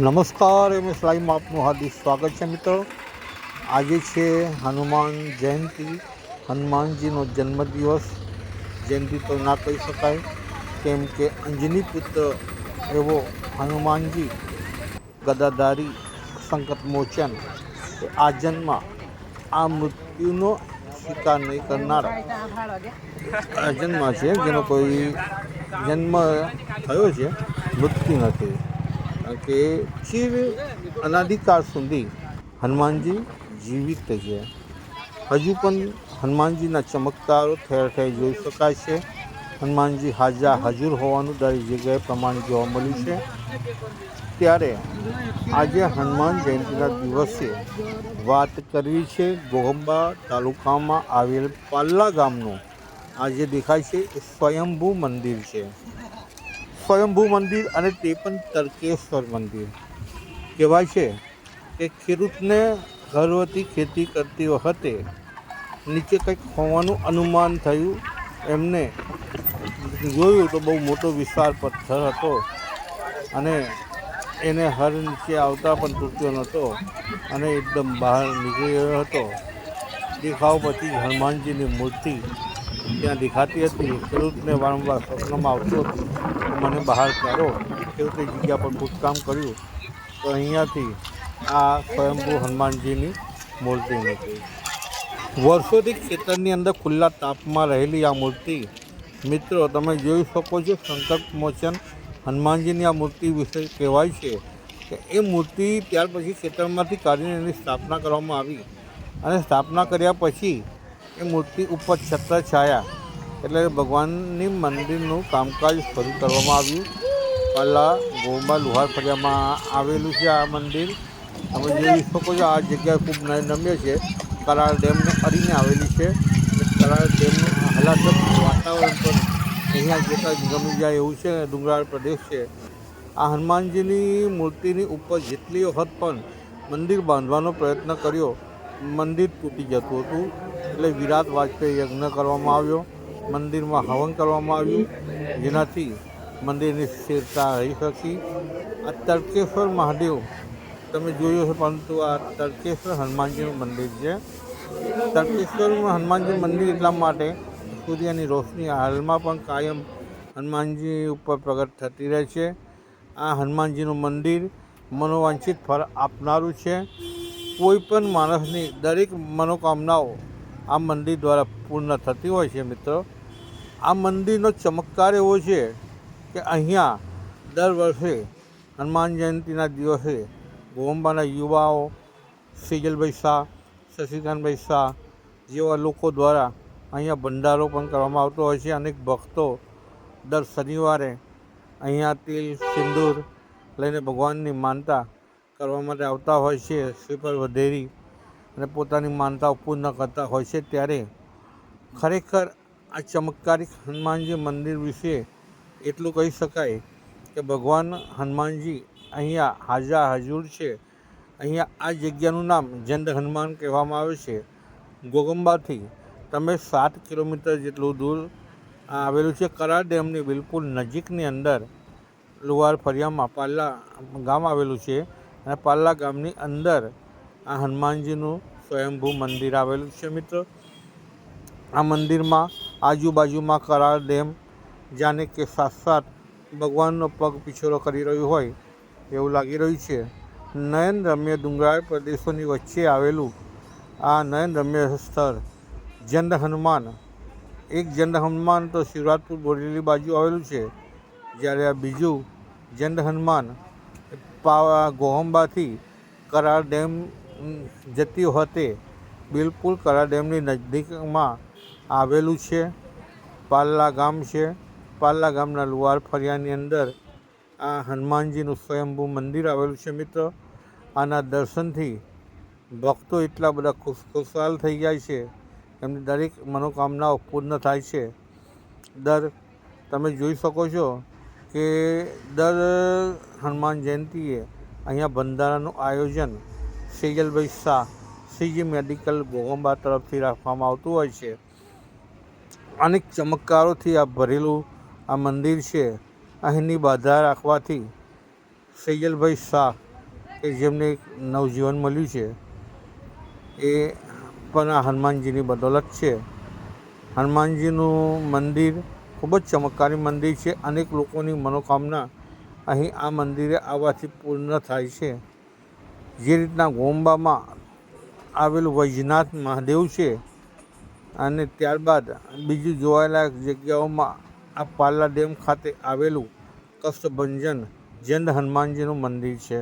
નમસ્કાર, M S લાઈવમાં આપનું હાર્દિક સ્વાગત છે મિત્રો. આજે છે હનુમાન જયંતિ. હનુમાનજીનો જન્મદિવસ. જયંતિ તો ના કહી શકાય, કેમ કે અંજની પુત્ર એવો હનુમાનજી, ગદાધારી, સંકટ મોચન આ જન્મ આ મૃત્યુનો સ્વીકાર નહીં કરનારા આ જન્મ છે. જેનો કોઈ જન્મ થયો છે, મૃત્યુ નથી. કે ચીર અનાદિકાળ સુધી હનુમાનજી જીવિત છે હજુ પણ હનુમાનજીના ચમત્કારો ઠેર ઠેર જોઈ શકાય છે. હનુમાનજી હાજરા હાજર હોવાનું દરેક જગ્યાએ પ્રમાણ જોવા મળ્યું છે. ત્યારે આજે હનુમાન જયંતિના દિવસે વાત કરવી છે ગોહંબા તાલુકામાં આવેલ પાલ્લા ગામનું. આજે દેખાય છે એ સ્વયંભૂ મંદિર છે. સ્વયંભૂ મંદિર અને તે પણ તર્કેશ્વર મંદિર. કહેવાય છે કે ખેડૂતને ઘરવતી ખેતી કરતી વખતે નીચે કંઈક હોવાનું અનુમાન થયું. એમને જોયું તો બહુ મોટો વિશાળ પથ્થર હતો અને એને હર નીચે આવતા પણ તૂટ્યો નહોતો અને એકદમ બહાર નીકળી ગયો હતો. દેખાવ પછી હનુમાનજીની મૂર્તિ ત્યાં દેખાતી હતી. ખેડૂતને વારંવાર સ્વપ્નમાં આવતું હતું. મને બહાર કાઢો. ખેડૂતે જગ્યા પર ખોદકામ કર્યું તો અહીંયાથી આ સ્વયંભૂ હનુમાનજીની મૂર્તિ નીકળી. વર્ષોથી ખેતરની અંદર ખુલ્લા તાપમાં રહેલી આ મૂર્તિ. મિત્રો, તમે જોઈ શકો છો સંકટ મોચન હનુમાનજીની આ મૂર્તિ વિશે કહેવાય છે કે એ મૂર્તિ ત્યાર પછી ખેતરમાંથી કાઢીને એની સ્થાપના કરવામાં આવી. અને સ્થાપના કર્યા પછી એ મૂર્તિ ઉપર છત્ર છાયા. એટલે ભગવાનની મંદિરનું કામકાજ શરૂ કરવામાં આવ્યું. પહેલાં ગોંબા લુહાર ફળિયામાં આવેલું છે આ મંદિર. તમે જોઈ શકો છો આ જગ્યા ખૂબ નમ્ય છે. કરાર ડેમને અડીને આવેલી છે. કરાર ડેમનું હલાસક વાતાવરણ પણ અહીંયા જોતાં ગમી જાય એવું છે ડુંગરાળ પ્રદેશ છે. આ હનુમાનજીની મૂર્તિની ઉપર જેટલી વખત પણ મંદિર બાંધવાનો પ્રયત્ન કર્યો મંદિર તૂટી જતું હતું. એટલે વિરાટ વાજપેયી યજ્ઞ કરવામાં આવ્યો. મંદિરમાં હવન કરવામાં આવ્યું. જેનાથી મંદિરની સ્થિરતા રહી શકી. આ તર્કેશ્વર મહાદેવ, તમે જોયું છે પરંતુ આ તર્કેશ્વર હનુમાનજીનું મંદિર છે. તડકેશ્વર હનુમાનજી મંદિર એટલા માટે સૂર્યની રોશની હાલમાં પણ કાયમ હનુમાનજી ઉપર પ્રગટ થતી રહે છે. આ હનુમાનજીનું મંદિર મનોવાંછિત ફળ આપનારું છે. કોઈ પણ માણસની દરેક મનોકામનાઓ આ મંદિર દ્વારા પૂર્ણ થતી હોય છે મિત્રો. આ મંદિરનો ચમત્કાર એવો છે કે અહીંયા દર વર્ષે હનુમાન જયંતિના દિવસે ગોમ્બાના યુવાઓ, સિજલભાઈ શાહ, શશિકાંતભાઈ શાહ જેવા લોકો દ્વારા અહીંયા ભંડારો પણ કરવામાં આવતો હોય છે. અનેક ભક્તો દર શનિવારે અહીંયા તિલ, સિંદૂર લઈને ભગવાનની માનતા કરવા માટે આવતા હોય છે શ્રીફળ વધેરી અને પોતાની માનતાઓ પૂર્ણ કરતા હોય છે ત્યારે ખરેખર આ ચમત્કારિક હનુમાનજી મંદિર વિશે એટલું કહી શકાય કે ભગવાન હનુમાનજી અહીંયા હાજર હાજુર છે. અહીંયા આ જગ્યાનું નામ જંડ હનુમાન કહેવામાં આવે છે. ગોગંબાથી તમે સાત કિલોમીટર જેટલું દૂર આવેલું છે. કરાર ડેમની બિલકુલ નજીકની અંદર લુવાર ફરિયામાં પાલ્લા ગામ આવેલું છે. અને પાલ્લા ગામની અંદર આ હનુમાનજીનું સ્વયંભૂ મંદિર આવેલું છે મિત્રો. આ મંદિરમાં આજુબાજુમાં કરાર ડેમ, જાણે કે સાક્ષાત ભગવાનનો પગ પીછોરો કરી રહ્યું હોય એવું લાગી રહ્યું છે. નયન રમ્ય ડુંગરાળ પ્રદેશોની વચ્ચે આવેલું આ નયન રમ્ય સ્થળ જંડ હનુમાન. એક જંડ હનુમાન તો શિવરાજપુર બોરેલી બાજુ આવેલું છે. જ્યારે આ બીજું જંડ હનુમાન પાવા ગોહંબાથી કરાર ડેમ જતી વખતે બિલકુલ કરાર ડેમની નજીકમાં આવેલું છે. પાલ્લા ગામ છે. પાલ્લા ગામના લુવાર ફરિયાની અંદર આ હનુમાનજીનું સ્વયંભૂ મંદિર આવેલું છે મિત્રો. આના દર્શનથી ભક્તો એટલા બધા ખુશ ખુશાલ થઈ જાય છે. એમની દરેક મનોકામનાઓ પૂર્ણ થાય છે. દર તમે જોઈ શકો છો કે દર હનુમાન જયંતીએ અહીંયા બંધારાનું આયોજન સેજલભાઈ શાહ સીજી મેડિકલ ગોગંબા તરફથી રાખવામાં આવતું હોય છે. અનેક ચમત્કારોથી આ ભરેલું આ મંદિર છે. અહીંની બાધા રાખવાથી સૈયલભાઈ શાહ, કે જેમને એક નવજીવન મળ્યું છે, એ પણ આ હનુમાનજીની બદોલત છે. હનુમાનજીનું મંદિર ખૂબ જ ચમત્કારી મંદિર છે. અનેક લોકોની મનોકામના અહીં આ મંદિરે આવવાથી પૂર્ણ થાય છે. જે રીતના ગોંબામાં આવેલું વૈજનાથ મહાદેવ છે અને ત્યારબાદ બીજી જોવાલાયક જગ્યાઓમાં આ પાલા ડેમ ખાતે આવેલું કષ્ટભંજન જૈન હનુમાનજીનું મંદિર છે.